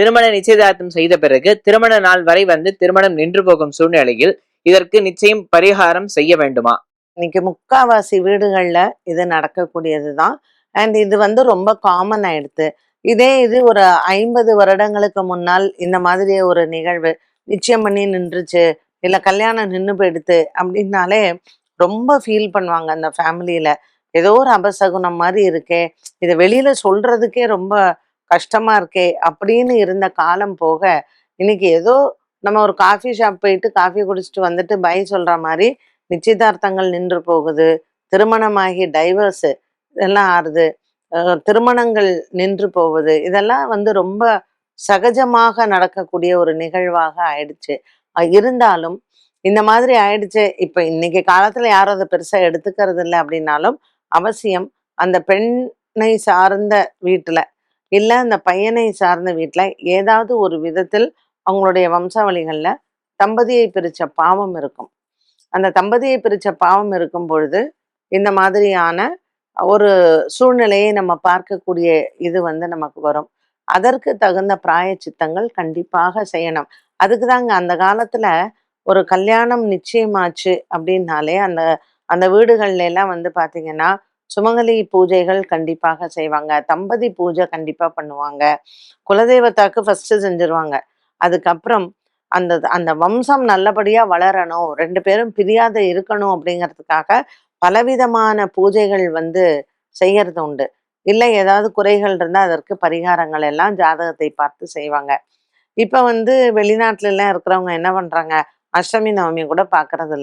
திருமண நிச்சயதார்த்தம் செய்த பிறகு திருமண நாள் வரை வந்து திருமணம் நின்று போகும் சூழ்நிலையில் இதற்கு நிச்சயம் பரிகாரம் செய்ய வேண்டுமா? இன்னைக்கு முக்காவாசி வீடுகளில் இது நடக்கக்கூடியது தான். அண்ட் இது வந்து ரொம்ப காமன் ஆயிடுது இதே இது ஒரு ஐம்பது வருடங்களுக்கு முன்னால் இந்த மாதிரி ஒரு நிகழ்வு நிச்சயம் பண்ணி நின்றுச்சு இல்லை கல்யாணம் நின்று போயிடுத்து அப்படின்னாலே ரொம்ப ஃபீல் பண்ணுவாங்க அந்த ஃபேமிலியில ஏதோ ஒரு அபசகுனம் மாதிரி இருக்கே. இதை வெளியில சொல்றதுக்கே ரொம்ப கஷ்டமா இருக்கே அப்படின்னு இருந்த காலம் போக இன்னைக்கு ஏதோ நம்ம ஒரு காஃபி ஷாப் போயிட்டு காஃபி குடிச்சிட்டு வந்துட்டு பை சொல்ற மாதிரி நிச்சயதார்த்தங்கள் நின்று போகுது. திருமணமாகி டைவர்ஸ் இதெல்லாம் ஆறுது. திருமணங்கள் நின்று போவது இதெல்லாம் வந்து ரொம்ப சகஜமாக நடக்கக்கூடிய ஒரு நிகழ்வாக ஆயிடுச்சு. இருந்தாலும் இந்த மாதிரி ஆயிடுச்சு. இப்ப இன்னைக்கு காலத்துல யாரும் அதை பெருசா எடுத்துக்கிறது இல்லை அப்படின்னாலும் அவசியம் அந்த பெண்ணை சார்ந்த வீட்டுல இல்ல அந்த பையனை சார்ந்த வீட்டுல ஏதாவது ஒரு விதத்தில் அவங்களுடைய வம்சாவளிகள்ல தம்பதியை பிரிச்ச பாவம் இருக்கும். அந்த தம்பதியை பிரிச்ச பாவம் இருக்கும் பொழுது இந்த மாதிரியான ஒரு சூழ்நிலையை நம்ம பார்க்கக்கூடிய இது வந்து நமக்கு வரும். அதற்கு தகுந்த பிராய சித்தங்கள் கண்டிப்பாக செய்யணும். அதுக்கு தாங்க அந்த காலத்துல ஒரு கல்யாணம் நிச்சயமாச்சு அப்படின்னாலே அந்த அந்த வீடுகள்ல எல்லாம் வந்து பாத்தீங்கன்னா சுமங்கலி பூஜைகள் கண்டிப்பாக செய்வாங்க. தம்பதி பூஜை கண்டிப்பாக பண்ணுவாங்க. குலதெய்வத்தாக்கு ஃபர்ஸ்ட் செஞ்சிருவாங்க. அதுக்கப்புறம் அந்த அந்த வம்சம் நல்லபடியாக வளரணும் ரெண்டு பேரும் பிரியாத இருக்கணும் அப்படிங்கிறதுக்காக பலவிதமான பூஜைகள் வந்து செய்யறது உண்டு. இல்லை ஏதாவது குறைகள் இருந்தால் அதற்கு பரிகாரங்கள் எல்லாம் ஜாதகத்தை பார்த்து செய்வாங்க. இப்போ வந்து வெளிநாட்டிலலாம் இருக்கிறவங்க என்ன பண்ணுறாங்க அஷ்டமி நவமி கூட பார்க்கறது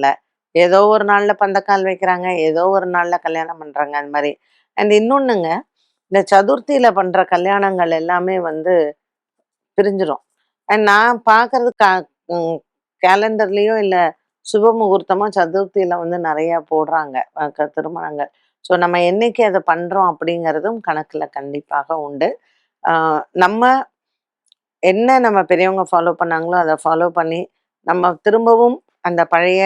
ஏதோ ஒரு நாளில் பந்தக்கால் வைக்கிறாங்க ஏதோ ஒரு நாளில் கல்யாணம் பண்ணுறாங்க அந்த மாதிரி. அண்ட் இன்னொன்றுங்க இந்த சதுர்த்தியில் பண்ணுற கல்யாணங்கள் எல்லாமே வந்து பிரிஞ்சிடும் அண்ட் நான் பார்க்குறது கா கேலண்டர்லயோ இல்லை சுப முகூர்த்தமோ சதுர்த்தியில் வந்து நிறையா போடுறாங்க க- திருமணங்கள். ஸோ நம்ம என்னைக்கு அதை பண்ணுறோம் அப்படிங்கிறதும் கணக்கில் கண்டிப்பாக உண்டு. நம்ம என்ன நம்ம பெரியவங்க ஃபாலோ பண்ணாங்களோ அதை ஃபாலோ பண்ணி நம்ம திரும்பவும் அந்த பழைய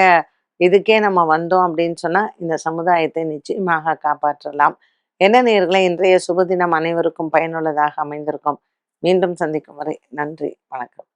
இதுக்கே நம்ம வந்தோம் அப்படின்னு சொன்னா இந்த சமுதாயத்தை நிச்சயமாக காப்பாற்றலாம். என்ன நேர்களை இன்றைய சுபதினம் அனைவருக்கும் பயனுள்ளதாக அமைந்திருக்கும். மீண்டும் சந்திக்கும் வரை நன்றி வணக்கம்.